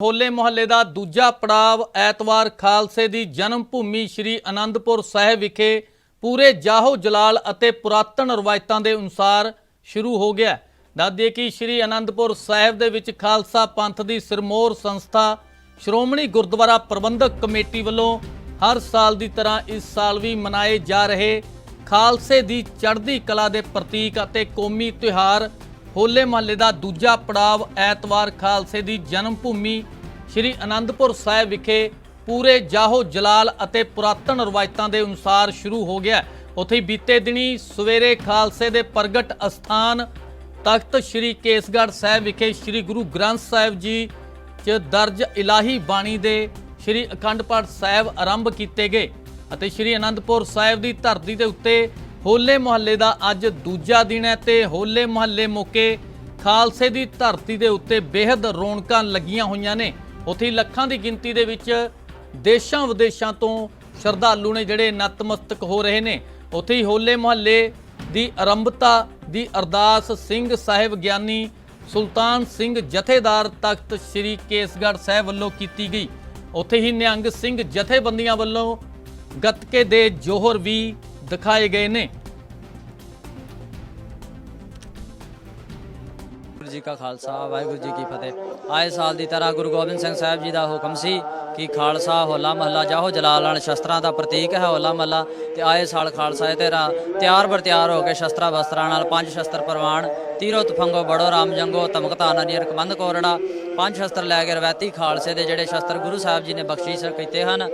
ਹੋਲੇ ਮੁਹੱਲੇ ਦਾ ਦੂਜਾ ਪੜਾਵ ਐਤਵਾਰ ਖਾਲਸੇ ਦੀ ਜਨਮ ਭੂਮੀ ਸ੍ਰੀ ਅਨੰਦਪੁਰ ਸਾਹਿਬ ਵਿਖੇ ਪੂਰੇ ਜਾਹੋ ਜਲਾਲ ਅਤੇ ਪੁਰਾਤਨ ਰਵਾਇਤਾਂ ਦੇ ਅਨੁਸਾਰ ਸ਼ੁਰੂ ਹੋ ਗਿਆ ਹੈ। ਕਿ ਸ੍ਰੀ ਅਨੰਦਪੁਰ ਸਾਹਿਬ ਦੇ ਵਿੱਚ ਖਾਲਸਾ ਪੰਥ ਦੀ ਸਿਰਮੌਰ ਸੰਸਥਾ ਸ਼੍ਰੋਮਣੀ ਗੁਰਦੁਆਰਾ ਪ੍ਰਬੰਧਕ ਕਮੇਟੀ ਵੱਲੋਂ ਹਰ ਸਾਲ ਦੀ ਤਰ੍ਹਾਂ ਇਸ ਸਾਲ ਵੀ ਮਨਾਏ ਜਾ ਰਹੇ ਖਾਲਸੇ ਦੀ ਚੜ੍ਹਦੀ ਕਲਾ ਦੇ ਪ੍ਰਤੀਕ ਅਤੇ ਕੌਮੀ ਤਿਉਹਾਰ ਹੋਲੇ ਮਹੱਲੇ ਦਾ ਦੂਜਾ ਪੜਾਵ ਐਤਵਾਰ ਖਾਲਸੇ ਦੀ ਜਨਮ ਭੂਮੀ ਸ੍ਰੀ ਅਨੰਦਪੁਰ ਸਾਹਿਬ ਵਿਖੇ ਪੂਰੇ ਜਾਹੋ ਜਲਾਲ ਅਤੇ ਪੁਰਾਤਨ ਰਵਾਇਤਾਂ ਦੇ ਅਨੁਸਾਰ ਸ਼ੁਰੂ ਹੋ ਗਿਆ ਉੱਥੇ ਹੀ ਬੀਤੇ ਦਿਨੀ ਸਵੇਰੇ ਖਾਲਸੇ ਦੇ ਪ੍ਰਗਟ ਅਸਥਾਨ ਤਖਤ ਸ੍ਰੀ ਕੇਸਗੜ੍ਹ ਸਾਹਿਬ ਵਿਖੇ ਸ੍ਰੀ ਗੁਰੂ ਗ੍ਰੰਥ ਸਾਹਿਬ ਜੀ ਚ ਦਰਜ ਇਲਾਹੀ ਬਾਣੀ ਦੇ ਸ੍ਰੀ ਅਖੰਡ ਪਾਠ ਸਾਹਿਬ ਆਰੰਭ ਕੀਤੇ ਗਏ ਅਤੇ ਸ੍ਰੀ ਅਨੰਦਪੁਰ ਸਾਹਿਬ ਦੀ ਧਰਤੀ ਦੇ ਉੱਤੇ ਹੋਲੇ ਮੁਹੱਲੇ ਦਾ ਅੱਜ ਦੂਜਾ ਦਿਨ ਹੈ ਤੇ ਹੋਲੇ ਮੁਹੱਲੇ ਮੌਕੇ ਖਾਲਸੇ ਦੀ ਧਰਤੀ ਦੇ ਉੱਤੇ ਬੇहद ਰੌਣਕਾਂ ਲੱਗੀਆਂ ਹੋਈਆਂ ਨੇ। ਉੱਥੇ ਹੀ ਲੱਖਾਂ ਦੀ ਗਿਣਤੀ ਦੇ ਵਿੱਚ ਦੇਸ਼ਾਂ ਵਿਦੇਸ਼ਾਂ ਤੋਂ ਸ਼ਰਧਾਲੂ ਨੇ ਜਿਹੜੇ ਨਤਮਸਤਕ ਹੋ ਰਹੇ ਨੇ। ਉੱਥੇ ਹੀ ਹੋਲੇ ਮੁਹੱਲੇ ਦੀ ਆਰੰਭਤਾ ਦੀ ਅਰਦਾਸ ਸਿੰਘ ਸਾਹਿਬ ਗਿਆਨੀ ਸੁਲਤਾਨ ਸਿੰਘ ਜਥੇਦਾਰ ਤਖਤ ਸ੍ਰੀ ਕੇਸਗੜ੍ਹ ਸਾਹਿਬ ਵੱਲੋਂ ਕੀਤੀ ਗਈ। ਉੱਥੇ ਹੀ ਨਿਹੰਗ ਸਿੰਘ ਜਥੇਬੰਦੀਆਂ ਵੱਲੋਂ ਗੱਤਕੇ ਦੇ ਜੋਹਰ ਵੀ ਦਿਖਾਏ ਗਏ ਨੇ। ਵਾਹਿਗੁਰੂ ਜੀ ਕਾ ਖਾਲਸਾ, ਵਾਹਿਗੁਰੂ ਜੀ ਕੀ ਫਤਿਹ। ਆਏ ਸਾਲ ਦੀ ਤਰ੍ਹਾਂ ਗੁਰੂ ਗੋਬਿੰਦ ਸਿੰਘ ਸਾਹਿਬ ਜੀ ਦਾ ਹੁਕਮ ਸੀ ਕਿ ਖਾਲਸਾ ਹੋਲਾ ਮਹੱਲਾ, ਜਾਹੋ ਜਲਾਲ ਨਾਲ ਸ਼ਸਤਰਾਂ ਦਾ ਪ੍ਰਤੀਕ ਹੈ ਹੋਲਾ ਮਹੱਲਾ, ਤੇ ਆਏ ਸਾਲ ਖਾਲਸਾ ਇਹ ਤੇਰਾ ਤਿਆਰ ਬਰ ਤਿਆਰ ਹੋ ਕੇ ਸ਼ਸਤਰਾਂ ਵਸਤਰਾਂ ਨਾਲ ਪੰਜ ਸ਼ਸਤਰ ਪ੍ਰਵਾਨ ਤੀਰੋ ਤਫੰਗੋ ਬੜੋ ਰਾਮ ਜੰਗੋ, ਧਮਕਤਾ ਨਨੀਰ ਕਮੰਦ ਕੋਰੜਾ ਪੰਜ ਸ਼ਸਤਰ ਲੈ ਕੇ ਰਵਾਇਤੀ ਖਾਲਸੇ ਦੇ ਜਿਹੜੇ ਸ਼ਸਤਰ ਗੁਰੂ ਸਾਹਿਬ ਜੀ ਨੇ ਬਖਸ਼ਿਸ਼ ਕੀਤੇ ਹਨ।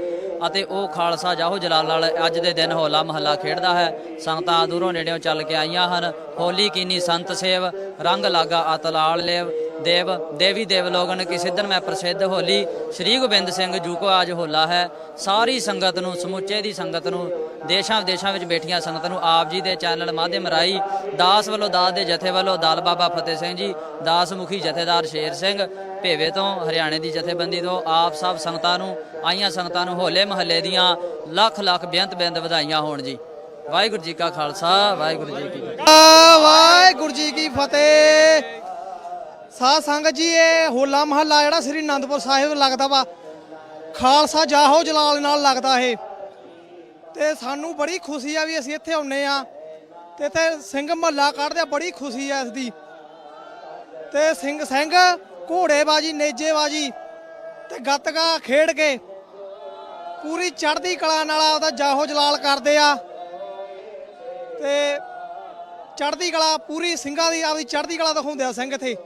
ਅਤੇ ਉਹ ਖਾਲਸਾ ਜਾਹੋ ਜਲਾਲ ਨਾਲ ਅੱਜ ਦੇ ਦਿਨ ਹੋਲਾ ਮਹੱਲਾ ਖੇਡਦਾ ਹੈ। ਸੰਗਤਾਂ ਦੂਰੋਂ ਨੇੜਿਓਂ ਚੱਲ ਕੇ ਆਈਆਂ ਹਨ। ਹੋਲੀ ਕੀਨੀ ਸੰਤ ਸੇਵ, ਰੰਗ ਲਾਗਾ ਅਤਲਾਲ ਲੇਵ ਦੇਵ, ਦੇਵੀ ਦੇਵ ਲੋਗਨ ਕੀ ਸਿੱਧਨ ਮੈਂ ਪ੍ਰਸਿੱਧ ਹੋਲੀ ਸ੍ਰੀ ਗੋਬਿੰਦ ਸਿੰਘ ਜੂ ਕੋ ਅੱਜ ਹੋਲਾ ਹੈ। ਸਾਰੀ ਸੰਗਤ ਨੂੰ, ਸਮੁੱਚੇ ਦੀ ਸੰਗਤ ਨੂੰ, ਦੇਸ਼ਾਂ ਵਿਦੇਸ਼ਾਂ ਵਿੱਚ ਬੈਠੀਆਂ ਸੰਗਤ ਨੂੰ ਆਪ ਜੀ ਦੇ ਚੈਨਲ ਮਾਧਿਅਮ ਰਾਈ ਦਾਸ ਵੱਲੋਂ ਦਾਸ ਦੇ ਜਥੇ ਵੱਲੋਂ ਦਾਲ ਬਾਬਾ ਫਤਿਹ ਸਿੰਘ ਜੀ, ਦਾਸ ਮੁਖੀ ਜਥੇਦਾਰ ਸ਼ੇਰ ਸਿੰਘ ਭੇਵੇ ਤੋਂ, ਹਰਿਆਣੇ ਦੀ ਜਥੇਬੰਦੀ ਤੋਂ ਆਪ ਸਭ ਸੰਗਤਾਂ ਨੂੰ, ਆਈਆਂ ਸੰਗਤਾਂ ਨੂੰ ਹੋਲੇ ਮਹੱਲੇ ਦੀਆਂ ਲੱਖ ਲੱਖ ਬੇਅੰਤ ਬੇਅੰਤ ਵਧਾਈਆਂ ਹੋਣ ਜੀ। ਵਾਹਿਗੁਰੂ ਜੀ ਕਾ ਖਾਲਸਾ, ਵਾਹਿਗੁਰੂ ਜੀ ਕੀ ਫਤਿਹ। ਵਾਹਿਗੁਰੂ ਜੀ ਕੀ ਫਤਿਹ। ਸਾਧ ਸੰਗਤ ਜੀ, ਇਹ ਹੋਲਾ ਮਹੱਲਾ ਜਿਹੜਾ ਸ੍ਰੀ ਅਨੰਦਪੁਰ ਸਾਹਿਬ ਲੱਗਦਾ ਵਾ। ਖਾਲਸਾ ਜਾਹੋ ਜਲਾਲ ਨਾਲ ਲੱਗਦਾ ਇਹ। ਤੇ ਸਾਨੂੰ ਬੜੀ ਖੁਸ਼ੀ ਆ ਵੀ ਅਸੀਂ ਇੱਥੇ ਆਉਨੇ ਆ ਤੇ ਤੇ ਸਿੰਘ ਮਹੱਲਾ ਕੱਢਦੇ ਆ ਬੜੀ ਖੁਸ਼ੀ ਆ ਇਸ ਦੀ ਤੇ ਸਿੰਘ ਸਿੰਘ ਘੋੜੇਬਾਜੀ, ਨੇਜੇਬਾਜੀ ਤੇ ਗੱਤਕਾ ਖੇਡ ਕੇ ਪੂਰੀ ਚੜ੍ਹਦੀ ਕਲਾ ਨਾਲ ਆਪਦਾ ਜਾਹੋ ਜਲਾਲ ਕਰਦੇ ਆ। ਤੇ ਚੜ੍ਹਦੀ ਕਲਾ ਪੂਰੀ ਸਿੰਘਾਂ ਦੀ, ਆਪਦੀ ਚੜ੍ਹਦੀ ਕਲਾ ਦਿਖਾਉਂਦੇ ਆ ਸਿੰਘ ਇੱਥੇ।